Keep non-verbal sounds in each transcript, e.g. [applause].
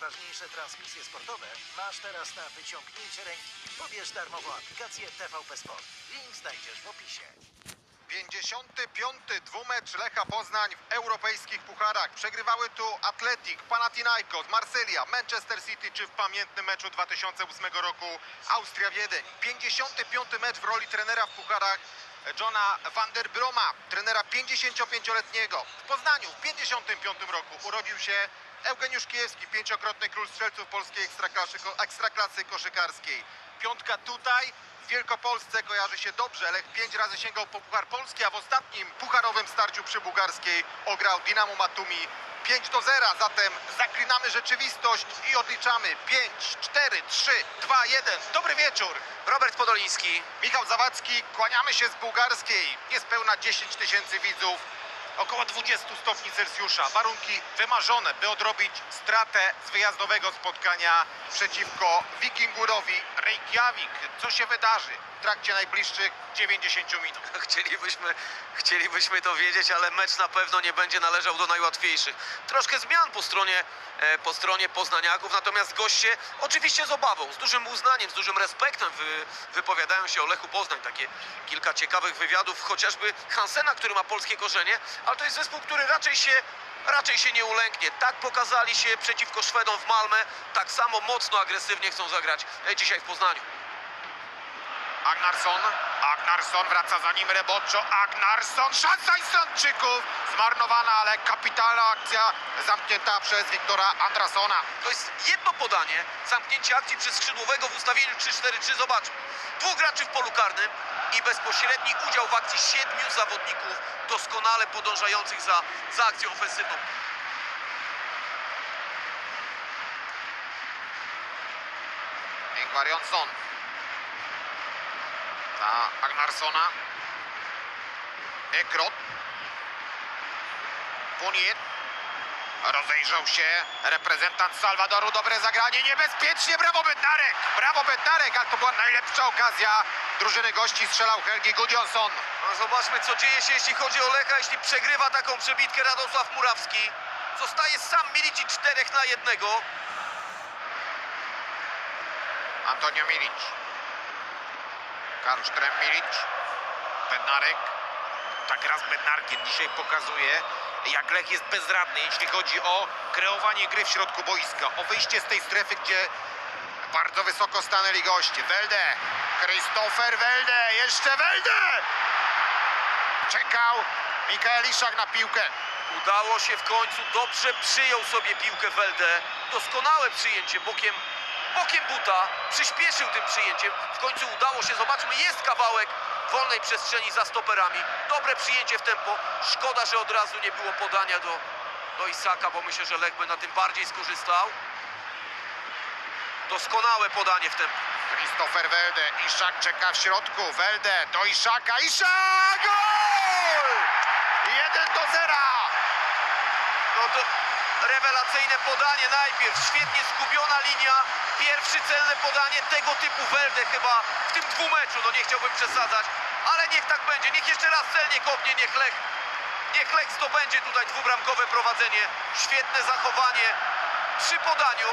najważniejsze transmisje sportowe masz teraz na wyciągnięcie ręki. Pobierz darmową aplikację TVP Sport. Link znajdziesz w opisie. 55. dwumecz Lecha Poznań w europejskich pucharach. Przegrywały tu Atletik, Panathinaikos, Marsylia, Manchester City czy w pamiętnym meczu 2008 roku Austria Wiedeń. 55. mecz w roli trenera w pucharach Johna van der Broma, trenera 55-letniego. W Poznaniu w 55 roku urodził się Eugeniusz Kijewski, pięciokrotny król strzelców polskiej ekstraklasy, ekstraklasy koszykarskiej. Piątka tutaj, w Wielkopolsce kojarzy się dobrze. Lech pięć razy sięgał po Puchar Polski, a w ostatnim pucharowym starciu przy Bułgarskiej ograł Dinamo Matumi 5 do 0. Zatem zaklinamy rzeczywistość i odliczamy 5, 4, 3, 2, 1. Dobry wieczór. Robert Podoliński. Michał Zawadzki, kłaniamy się z bułgarskiej. Niespełna 10 tysięcy widzów, około 20 stopni Celsjusza. Warunki wymarzone, by odrobić stratę z wyjazdowego spotkania przeciwko Wikingurowi Reykjavik. Co się wydarzy w trakcie najbliższych 90 minut? [laughs] Chcielibyśmy, chcielibyśmy to wiedzieć, ale mecz na pewno nie będzie należał do najłatwiejszych. Troszkę zmian po stronie, e, po stronie poznaniaków, natomiast goście oczywiście z obawą, z dużym uznaniem, z dużym respektem wy, wypowiadają się o Lechu Poznań. Takie kilka ciekawych wywiadów, chociażby Hansena, który ma polskie korzenie, ale to jest zespół, który raczej się raczej się nie ulęknie. Tak pokazali się przeciwko Szwedom w Malmę, tak samo mocno agresywnie chcą zagrać e, dzisiaj w Poznaniu. Agnarsson, Agnarsson wraca za nim Reboczo, Agnarsson, szansa Islandczyków, zmarnowana, ale kapitalna akcja zamknięta przez Wiktora Andrasona. To jest jedno podanie, zamknięcie akcji przez skrzydłowego w ustawieniu 3-4-3. Zobaczmy. Dwóch graczy w polu karnym i bezpośredni udział w akcji siedmiu zawodników doskonale podążających za, za akcją ofensywną. Ingvar Jonsson. Za Agnarssona. Ekrot. Funier. Rozejrzał się reprezentant Salwadoru. Dobre zagranie. Niebezpiecznie. Brawo Bednarek. Brawo Bednarek. Ale to była najlepsza okazja drużyny gości. Strzelał Helgi Gudjonsson. No zobaczmy, co dzieje się, jeśli chodzi o Lecha, jeśli przegrywa taką przebitkę Radosław Murawski. Zostaje sam Milici czterech na jednego. Antonio Milic. Karl Sztrem Milic. Bednarek. Ta gra z Bednarkiem dzisiaj pokazuje, jak Lech jest bezradny, jeśli chodzi o kreowanie gry w środku boiska, o wyjście z tej strefy, gdzie bardzo wysoko stanęli goście. Welde, Christopher Welde, jeszcze Welde! Czekał Mikael Iszak na piłkę. Udało się w końcu, dobrze przyjął sobie piłkę Welde. Doskonałe przyjęcie bokiem, bokiem buta. Przyspieszył tym przyjęciem. W końcu udało się, zobaczmy, jest kawałek wolnej przestrzeni za stoperami. Dobre przyjęcie w tempo. Szkoda, że od razu nie było podania do, do Isaka, bo myślę, że Lech by na tym bardziej skorzystał. Doskonałe podanie w tempo. Christopher Welde, Iszak czeka w środku, Welde do Iszaka, Iszak! Gol! 1 do 0! No to rewelacyjne podanie najpierw. Świetnie zgubiona linia. Pierwszy celne podanie tego typu Welde chyba w tym dwumeczu. No nie chciałbym przesadzać, ale niech tak będzie. Niech jeszcze raz celnie kopnie, niech Lech, niech Lech zdobędzie tutaj dwubramkowe prowadzenie. Świetne zachowanie przy podaniu.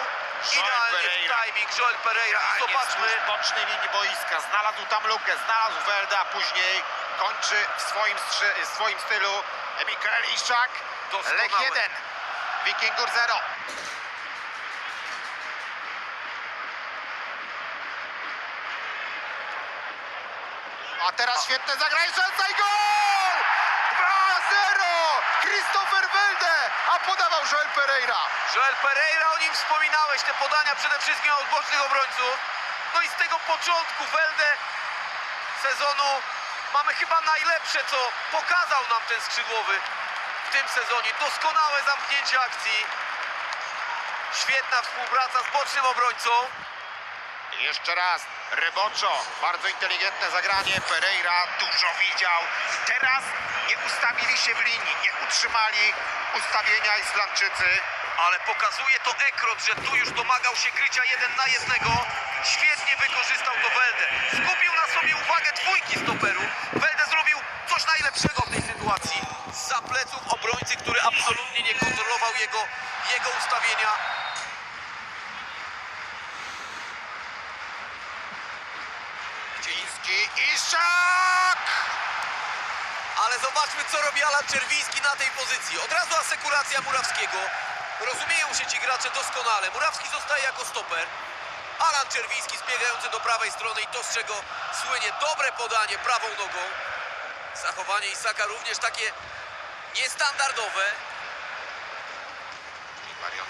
Joel Idealnie Pereira. timing Joel Pereira. I zobaczmy. Wzdłuż bocznej linii boiska, znalazł tam lukę, znalazł Welde, a później kończy w swoim, w swoim stylu Mikael Iszak. Doskonałe. Lech 1, Wikingur 0. A teraz świetne zagranie szansa i gol! 2-0! Christopher Welde, a podawał Joel Pereira. Joel Pereira, o nim wspominałeś, te podania przede wszystkim od bocznych obrońców. No i z tego początku Welde sezonu mamy chyba najlepsze, co pokazał nam ten skrzydłowy w tym sezonie. Doskonałe zamknięcie akcji. Świetna współpraca z bocznym obrońcą. Jeszcze raz, Reboczo, bardzo inteligentne zagranie, Pereira dużo widział. Teraz nie ustawili się w linii, nie utrzymali ustawienia Islandczycy. Ale pokazuje to Ekrot, że tu już domagał się krycia jeden na jednego. Świetnie wykorzystał to Welde. Skupił na sobie uwagę dwójki stoperów. Welde zrobił coś najlepszego w tej sytuacji. Za pleców obrońcy, który absolutnie nie kontrolował jego, jego ustawienia. Iszczak! Ale zobaczmy, co robi Alan Czerwiński na tej pozycji. Od razu asekuracja Murawskiego. Rozumieją się ci gracze doskonale. Murawski zostaje jako stoper. Alan Czerwiński zbiegający do prawej strony i to, z czego słynie dobre podanie prawą nogą. Zachowanie Isaka również takie niestandardowe. Marion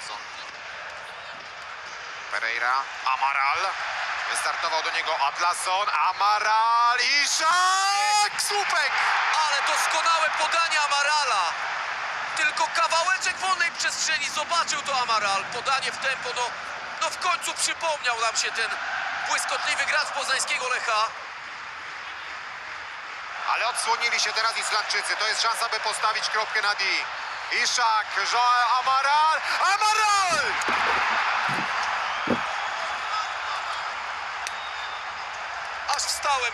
Pereira, Amaral. Wystartował do niego Atlason. Amaral. Iszak! Słupek! Ale doskonałe podanie Amarala. Tylko kawałeczek wolnej przestrzeni zobaczył to Amaral. Podanie w tempo, no, no w końcu przypomniał nam się ten błyskotliwy gracz poznańskiego Lecha. Ale odsłonili się teraz Islandczycy. To jest szansa, by postawić kropkę na D. Iszak, Joao Amaral. Amaral!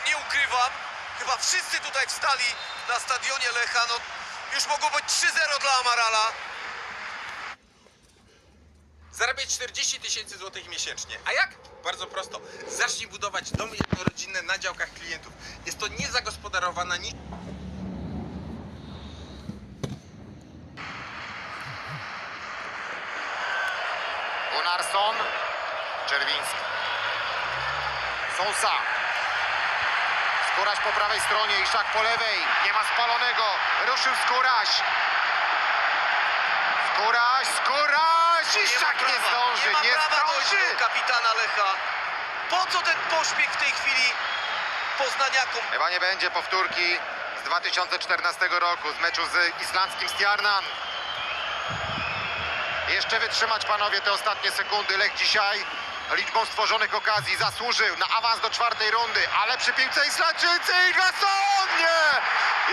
Nie ukrywam. Chyba wszyscy tutaj wstali na stadionie Lecha. No, już mogło być 3-0 dla Amarala. Zarabiać 40 tysięcy złotych miesięcznie. A jak? Bardzo prosto. Zacznij budować domy jednorodzinne na działkach klientów. Jest to niezagospodarowana ni... Gunnarsson. Czerwiński. Sousa. Skóraś po prawej stronie, Iszak po lewej. Nie ma spalonego. Ruszył Skóraś. Skóraś, Skóraś! Iszak nie prawa, zdąży, ma nie dojść zdąży! do kapitana Lecha. Po co ten pośpiech w tej chwili poznaniakom? Chyba nie będzie powtórki z 2014 roku, z meczu z islandzkim Stjarnan. Jeszcze wytrzymać panowie te ostatnie sekundy. Lech dzisiaj liczbą stworzonych okazji zasłużył na awans do czwartej rundy, ale przy piłce Islandczycy i Gasson! Nie!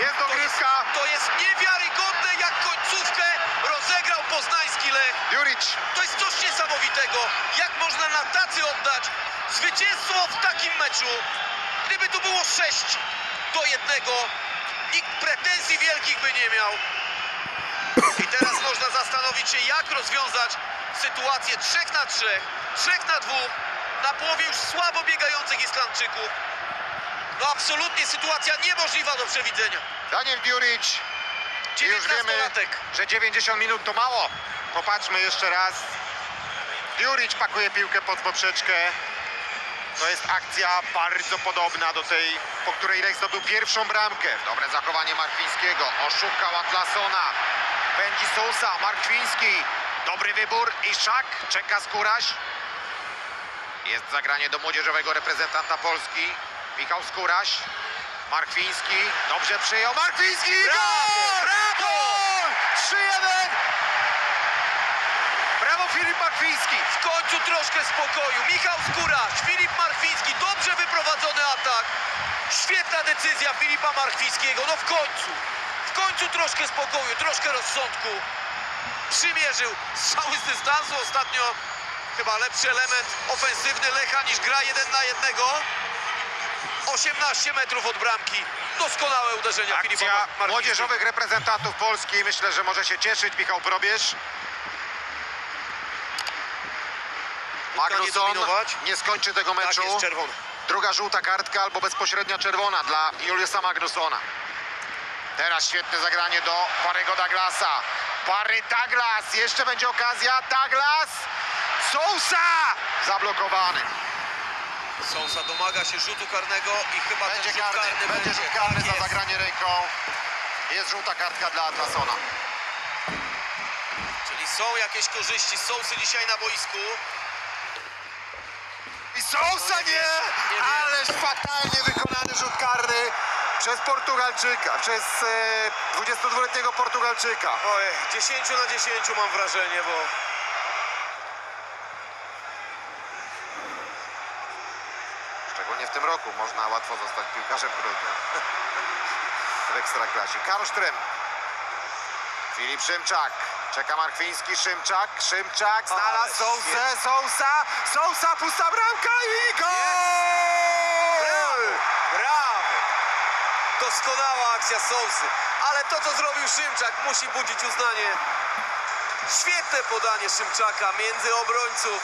Jest To dogrywka. to jest niewiarygodne, jak końcówkę rozegrał poznański Lech. Juric. To jest coś niesamowitego. Jak można na tacy oddać zwycięstwo w takim meczu? Gdyby tu było 6 do 1, nikt pretensji wielkich by nie miał. I teraz można zastanowić się, jak rozwiązać sytuację 3 na 3, 3 na 2, na połowie już słabo biegających Islandczyków. No absolutnie sytuacja niemożliwa do przewidzenia. Daniel Juric. I już wiemy, 19-latek. że 90 minut to mało. Popatrzmy jeszcze raz. Juric pakuje piłkę pod poprzeczkę. To jest akcja bardzo podobna do tej, po której Lech zdobył pierwszą bramkę. Dobre zachowanie Markwińskiego. Oszukał Atlasona. Pędzi Sousa, Markwiński. Dobry wybór. Iszak. Czeka Skóraś. Jest zagranie do młodzieżowego reprezentanta Polski. Michał Skóraś. Markwiński. Dobrze przyjął. Markwiński. Gol! Brawo! Gol! 3-1. Brawo Filip Markwiński. W końcu troszkę spokoju. Michał Skóraś, Filip Marchwiński, dobrze wyprowadzony atak. Świetna decyzja Filipa Marchwińskiego. No w końcu. W końcu troszkę spokoju, troszkę rozsądku. Przymierzył strzały z dystansu ostatnio. Chyba lepszy element ofensywny Lecha niż gra jeden na jednego. 18 metrów od bramki. Doskonałe uderzenia Filipa Akcja Marchwińskiego. młodzieżowych reprezentantów Polski. Myślę, że może się cieszyć Michał Probierz. Magnusson nie skończy tego Tak meczu. jest czerwony. Druga żółta kartka albo bezpośrednia czerwona dla Juliusa Magnussona. Teraz świetne zagranie do Parego Douglasa. Pary Douglas, jeszcze będzie okazja. Douglas! Sousa! Zablokowany. Sousa domaga się rzutu karnego i chyba Będzie ten karny, karny będzie rzut karny Tak za zagranie ręką. Jest żółta kartka dla Atlasona. Czyli są jakieś korzyści Sousy dzisiaj na boisku. I Sousa nie! nie. Ależ fatalnie wykonany rzut karny przez Portugalczyka, przez e, 22-letniego Portugalczyka. Oj, 10 na 10 mam wrażenie, bo Szczególnie w tym roku można łatwo zostać piłkarzem w grudniu. [laughs] W Ekstraklasie. Karol Sztrem. Filip Szymczak. Czeka Markwiński, Szymczak, Szymczak, znalazł Sousę. Sousa, Sousa, pusta bramka i gol! brawo! Doskonała akcja Sousy. Ale to, co zrobił Szymczak, musi budzić uznanie. Świetne podanie Szymczaka między obrońców.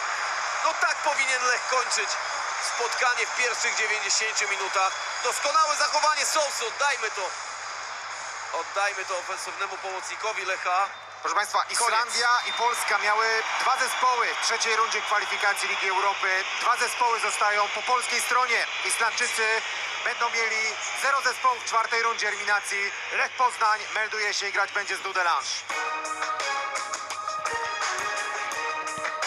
No tak powinien Lech kończyć spotkanie w pierwszych 90 minutach. Doskonałe zachowanie Sousy, oddajmy to. Oddajmy to ofensywnemu pomocnikowi Lecha. Proszę Państwa, Islandia i Polska miały dwa zespoły w trzeciej rundzie kwalifikacji Ligi Europy. Dwa zespoły zostają po polskiej stronie. Islandczycy będą mieli zero zespołów w czwartej rundzie eliminacji. Lech Poznań melduje się i grać będzie z Dudelange.